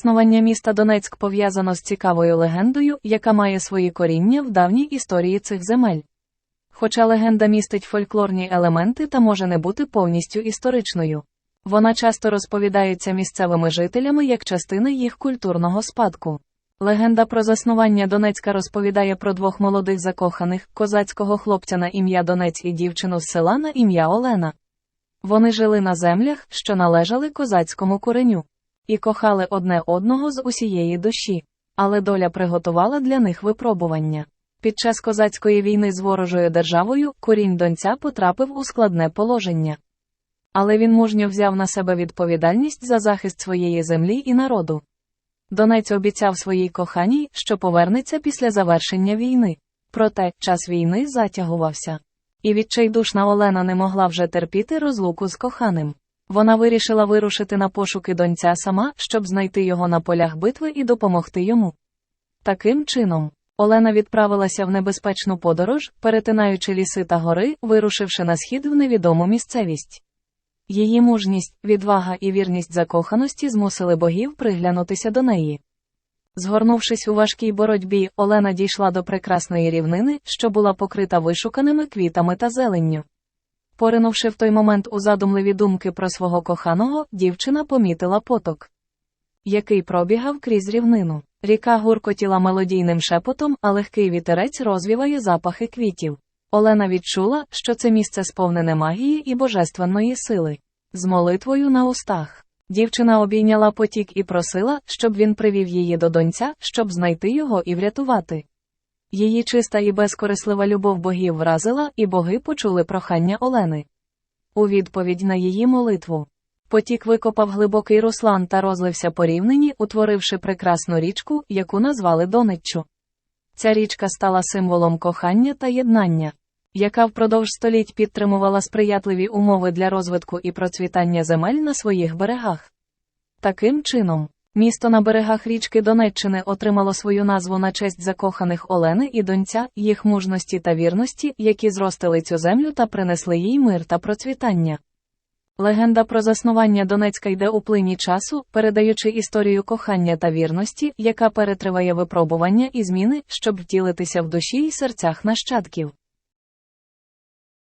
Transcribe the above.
Існування міста Донецьк пов'язано з цікавою легендою, яка має свої коріння в давній історії цих земель. Хоча легенда містить фольклорні елементи та може не бути повністю історичною. Вона часто розповідається місцевими жителями як частина їх культурного спадку. Легенда про заснування Донецька розповідає про двох молодих закоханих козацького хлопця на ім'я Донець і дівчину з села на ім'я Олена. Вони жили на землях, що належали козацькому кореню, і кохали одне одного з усієї душі, але доля приготувала для них випробування. Під час козацької війни з ворожою державою корінь донця потрапив у складне положення. Але він мужньо взяв на себе відповідальність за захист своєї землі і народу. Донець обіцяв своїй коханій, що повернеться після завершення війни. Проте час війни затягувався. І відчайдушна Олена не могла вже терпіти розлуку з коханим. Вона вирішила вирушити на пошуки донця сама, щоб знайти його на полях битви і допомогти йому. Таким чином, Олена відправилася в небезпечну подорож, перетинаючи ліси та гори, вирушивши на схід в невідому місцевість. Її мужність, відвага і вірність закоханості змусили богів приглянутися до неї. Згорнувшись у важкій боротьбі, Олена дійшла до прекрасної рівнини, що була покрита вишуканими квітами та зеленню. Поринувши в той момент у задумливі думки про свого коханого, дівчина помітила поток, який пробігав крізь рівнину. Ріка гуркотіла мелодійним шепотом, а легкий вітерець розвіває запахи квітів. Олена відчула, що це місце сповнене магії і божественної сили. З молитвою на устах. Дівчина обійняла потік і просила, щоб він привів її до донця, щоб знайти його і врятувати. Її чиста і безкорислива любов богів вразила, і боги почули прохання Олени. У відповідь на її молитву. Потік викопав глибокий руслан та розлився по рівнині, утворивши прекрасну річку, яку назвали Донеччу. Ця річка стала символом кохання та єднання, яка впродовж століть підтримувала сприятливі умови для розвитку і процвітання земель на своїх берегах. Таким чином, місто на берегах річки Донеччини отримало свою назву на честь закоханих Олени і донця, їх мужності та вірності, які зростили цю землю та принесли їй мир та процвітання. Легенда про заснування Донецька йде у плині часу, передаючи історію кохання та вірності, яка перетриває випробування і зміни, щоб втілитися в душі й серцях нащадків.